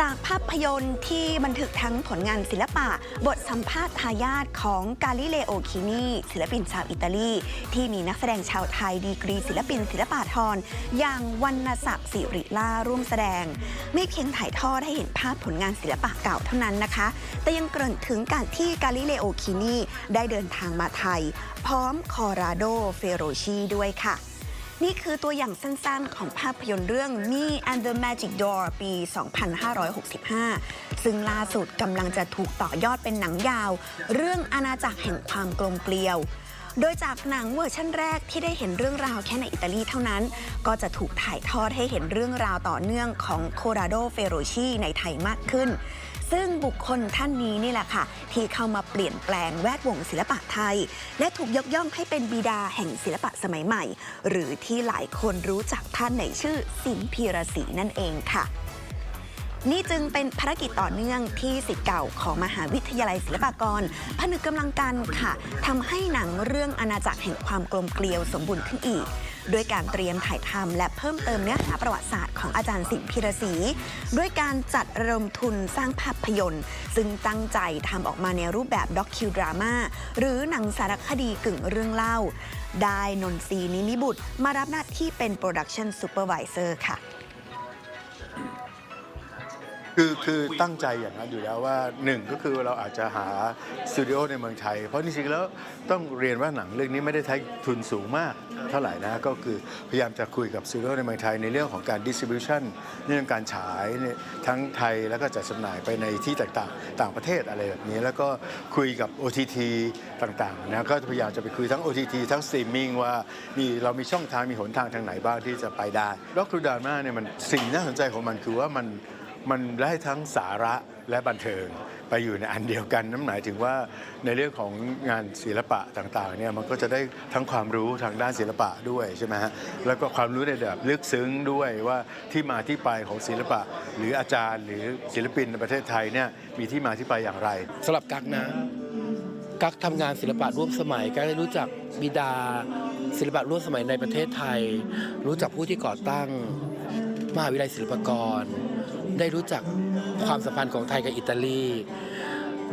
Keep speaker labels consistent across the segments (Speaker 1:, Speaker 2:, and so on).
Speaker 1: จากภาพยนตร์ที่บันทึกทั้งผลงานศิลปะ บทสัมภาษณ์ทายาทของกาลิเลโอคินีศิลปินชาวอิตาลี ที่มีนักแสดงชาวไทยดีกรีศิลปินศิลปาทรอย่างวรรณศักดิ์สิริล่าร่วมแสดง ไม่เพียงถ่ายทอดให้เห็นภาพผลงานศิลปะเก่าเท่านั้นนะคะ แต่ยังเกริ่นถึงการที่กาลิเลโอคินีได้เดินทางมาไทย พร้อมคอราโดเฟโรชีด้วยค่ะ นี่คือตัวอย่างสั้นๆ ของภาพยนตร์เรื่อง Me and the Magic Door ปี 2565 ซึ่งล่าสุดกำลังจะถูกต่อยอดเป็นหนังยาว เรื่องอาณาจักรแห่งความกลมเกลียว โดยจากหนังเวอร์ชั่นแรกที่ได้เห็นเรื่องราวแค่ในอิตาลีเท่านั้น ก็จะถูกถ่ายทอดให้เห็นเรื่องราวต่อเนื่องของโคราโดเฟโรชีในไทยมากขึ้นซึ่งบุคคลท่านนี้นี่แหละค่ะ ที่เข้ามาเปลี่ยนแปลงแวดวงศิลปะไทย และถูกยกย่องให้เป็นบิดาแห่งศิลปะสมัยใหม่ หรือที่หลายคนรู้จักท่านในชื่อสินพีระศรีนั่นเองค่ะนี่จึงเป็นภารกิจต่อเนื่องที่สิทธิ์เก่าของมหาวิทยาลัยศิลปากร ผนึกกำลังกันค่ะทำให้หนังเรื่องอาณาจักรแห่งความกลมเกลียวสมบูรณ์ขึ้นอีก ด้วยการเตรียมถ่ายทำและเพิ่มเติมเนื้อหาประวัติศาสตร์ของอาจารย์สินพิรศรีด้วยการจัดระดมทุนสร้างภาพยนตร์ ซึ่งตั้งใจทำออกมาในรูปแบบด็อกคิวดราม่าหรือหนังสารคดีกึ่งเรื่องเล่า ได้นนทรีนิมิบุตร มารับหน้าที่เป็นโปรดักชันซูเปอร์วิเซอร์ค่ะ
Speaker 2: คือคือตั้งใจอย่างนั้นอยู่แล้วว่าหนึ่งก็คือเราอาจจะหาสตูดิโอในเมืองไทย เพราะจริงๆแล้วต้องเรียนว่าหนังเรื่องนี้ไม่ได้ใช้ทุนสูงมาก เท่าไหร่นะก็คือพยายามจะคุยกับสตูดิโอในเมืองไทยในเรื่องของการดิส t r i บิวชันเรื่องการฉายทั้งไทยแล้วก็จัดจำหน่ายไปในที่ต่างๆต่างประเทศอะไรแบบนี้ แล้วก็คุยกับ OTT ต่างๆนะก็พยายามจะไปคุยทั้ง OTT ทั้งสตรีมมิ่งว่ามีเรามีช่องทางมีหนทางทางไหนบ้างที่จะไปได้ด็อกคูดาม่าเนี่ยมันสิ่งน่าสนใจของมันคือว่ามันมันได้ทั้งสาระ และบันเทิงไปอยู่ในอันเดียวกันนั่นหมายถึงว่าในเรื่องของงานศิลปะต่างๆเนี่ยมันก็จะได้ทั้งความรู้ทางด้านศิลปะด้วยใช่ไหมฮะแล้วก็ความรู้ในระดับลึกซึ้งด้วยว่าที่มาที่ไปของศิลปะ หรืออาจารย์หรือศิลปินในประเทศไทยเนี่ยมีที่มาที่ไปอย่างไร
Speaker 3: สำหรับกักนะกักทำงานศิลปะร่วมสมัยกักได้รู้จักบิดา ศิลปะร่วมสมัยในประเทศไทย รู้จักผู้ที่ก่อตั้งมหาวิทยาลัยศิลปากร ได้รู้จักความสัมพันธ์ของไทยกับอิตาลี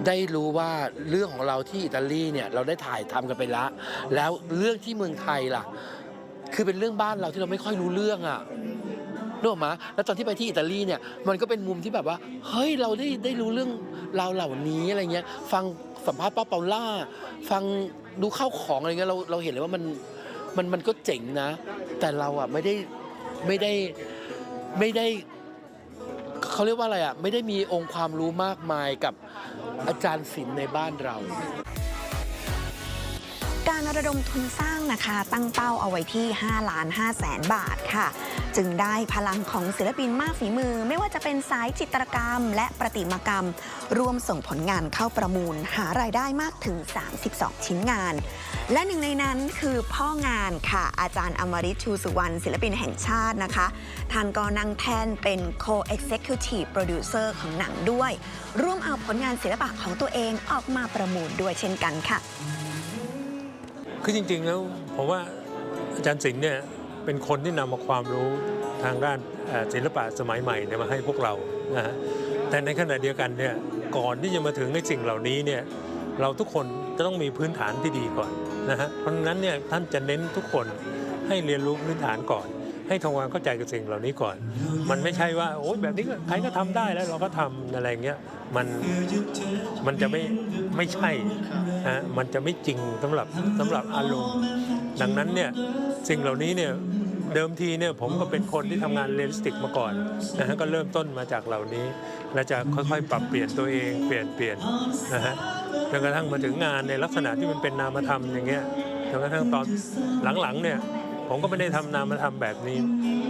Speaker 3: ได้รู้ว่าเรื่องของเราที่อิตาลีเนี่ยเราได้ถ่ายทำกันไปล้วแล้วเรื่องที่เมืองไทยล่ะ คือเป็นเรื่องบ้านเราที่เราไม่ค่อยรู้เรื่องอะนึกออกมาแล้วตอนที่ไปที่อิตาลีเนี่ย มันก็เป็นมุมที่แบบว่า เฮ้ย เราได้ได้รู้เรื่องราวเหล่านี้อะไรเงี้ย ฟังสัมภาษณ์ป้าเปาล่า ฟังดูข้าวของอะไรเงี้ย เราเราเห็นเลยว่ามันมันมันก็เจ๋งนะ แต่เราอะไม่ได้ไม่ได้ไม่ได้ เขาเรียกว่าอะไรอะ ไม่ได้มีองค์ความรู้มากมายกับอาจารย์ศิลป์ในบ้านเรา
Speaker 1: การระดมทุนสร้างนะคะตั้งเป้าเอาไว้ที่ 5 ล้าน5แสนบาทค่ะ จึงได้พลังของศิลปินมากฝีมือ ไม่ว่าจะเป็นสายจิตรกรรม และประติมากรรม รวมส่งผลงานเข้าประมูล หารายได้มากถึง 32 ชิ้นงาน และหนึ่งในนั้นคือพ่องานค่ะ อาจารย์อมริชูสุวรรณศิลปินแห่งชาตินะคะท่านก็นั่งแทนเป็น co-executive producer ของหนังด้วย ร่วมเอาผลงานศิลปะของตัวเองออกมาประมูลด้วยเช่นกันค่ะ
Speaker 4: คือจริงๆแล้วผมว่าอาจารย์สิงห์เนี่ยเป็นคนที่นำมาความรู้ทางด้านศิลปะสมัยใหม่เนี่ยมาให้พวกเรานะฮะแต่ในขณะเดียวกันเนี่ยก่อนที่จะมาถึงในสิ่งเหล่านี้เนี่ยเราทุกคนจะต้องมีพื้นฐานที่ดีก่อนนะฮะเพราะนั้นเนี่ยท่านจะเน้นทุกคนให้เรียนรู้พื้นฐานก่อน ให้ทำความเข้าใจกับสิ่งเหล่านี้ก่อน มันไม่ใช่ว่าโอ้ยแบบนี้ก็ใครก็ทำได้แล้วเราก็ทำอะไรเงี้ยมันมันจะไม่ไม่ใช่ฮะมันจะไม่จริงสำหรับสำหรับอารมณ์ ดังนั้นเนี่ยสิ่งเหล่านี้เนี่ยเดิมทีเนี่ยผมก็เป็นคนที่ทำงานเรียลลิสติกมาก่อนนะฮะก็เริ่มต้นมาจากเหล่านี้ และจะค่อยๆ ปรับเปลี่ยนตัวเองเปลี่ยนเปลี่ยนนะฮะจนกระทั่งมาถึงงานในลักษณะที่มันเป็นนามธรรมอย่างเงี้ยจนกระทั่งตอนหลังๆเนี่ย ผมก็ไม่ได้ทำนามธรรมแบบนี้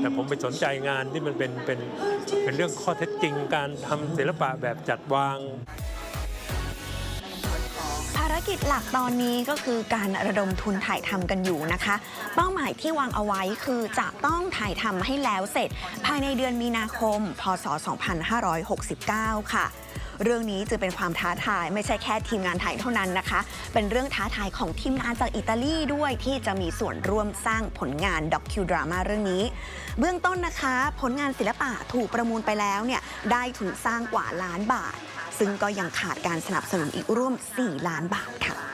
Speaker 4: แต่ผมไปสนใจงานที่มันเป็นเป็นเป็นเรื่องข้อเท็จจริงการทำศิลปะแบบจัดวาง
Speaker 1: ภารกิจหลักตอนนี้ก็คือการระดมทุนถ่ายทำกันอยู่นะคะ เป้าหมายที่วางเอาไว้คือจะต้องถ่ายทำให้แล้วเสร็จ ภายในเดือนมีนาคม พศ 2569 ค่ะ เรื่องนี้จึงเป็นความท้าทายไม่ใช่แค่ทีมงานไทยเท่านั้นนะคะ เป็นเรื่องท้าทายของทีมงานจากอิตาลีด้วยที่จะมีส่วนร่วมสร้างผลงานด็อกคิวดราม่าเรื่องนี้ เบื้องต้นนะคะ ผลงานศิลปะถูกประมูลไปแล้วเนี่ยได้ถุนสร้างกว่าล้านบาท ซึ่งก็ยังขาดการสนับสนุนอีกร่วม 4 ล้านบาทค่ะ